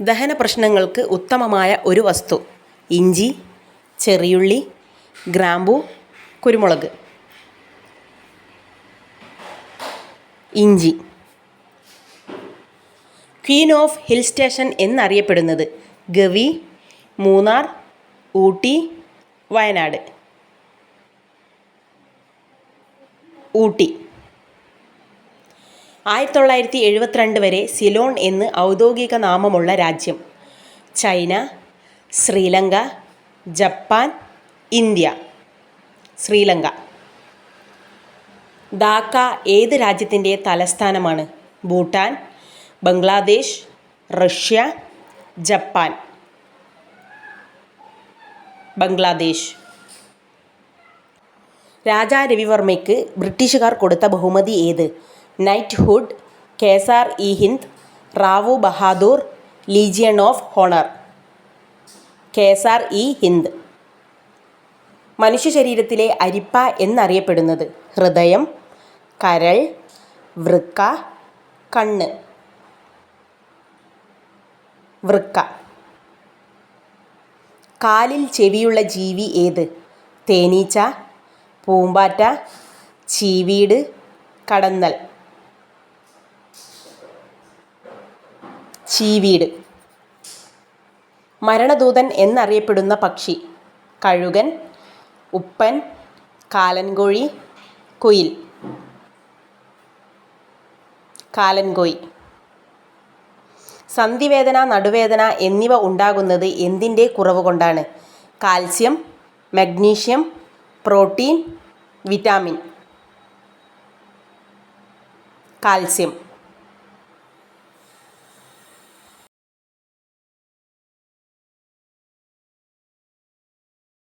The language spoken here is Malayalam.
ദഹന പ്രശ്നങ്ങൾക്ക് ഉത്തമമായ ഒരു വസ്തു ഇഞ്ചി ചെറിയുള്ളി ഗ്രാമ്പു കുരുമുളക്. ഇഞ്ചി. ക്വീൻ ഓഫ് ഹിൽ സ്റ്റേഷൻ എന്നറിയപ്പെടുന്നത് ഗവി മൂന്നാർ ഊട്ടി വയനാട്. ഊട്ടി. ആയിരത്തി തൊള്ളായിരത്തി എഴുപത്തിരണ്ട് വരെ സിലോൺ എന്ന് ഔദ്യോഗിക നാമമുള്ള രാജ്യം. China Sri Lanka Japan India. Sri Lanka. Dhaka ഏത് രാജ്യത്തിന്റെ തലസ്ഥാനമാണ്? Bhutan Bangladesh Russia Japan. Bangladesh. Raja രവിവർമ്മയ്ക്ക് ബ്രിട്ടീഷുകാർ കൊടുത്ത ബഹുമതി ഏത്? Knighthood Kaisar i Hind Rao Bahadur legion of honour Kaisar i Hind മനുഷ്യ ശരീരത്തിലെ അരിപ്പ എന്നറിയപ്പെടുന്നത് ഹൃദയം കരൾ വൃക്ക കണ്ണ്. വൃക്ക. കാലിൽ ചെവിയുള്ള ജീവി ഏത്? തേനീച്ച പൂമ്പാറ്റ ചീവീട് കടന്നൽ. ചീവീട്. മരണദൂതൻ എന്നറിയപ്പെടുന്ന പക്ഷി. കഴുകൻ ഉപ്പൻ കാലൻകോഴി കുയിൽ. കാലൻകോയി സന്ധിവേദന നടുവേദന എന്നിവ ഉണ്ടാകുന്നത് എന്തിന്റെ കുറവ് കൊണ്ടാണ് calcium magnesium protein vitamin. Calcium.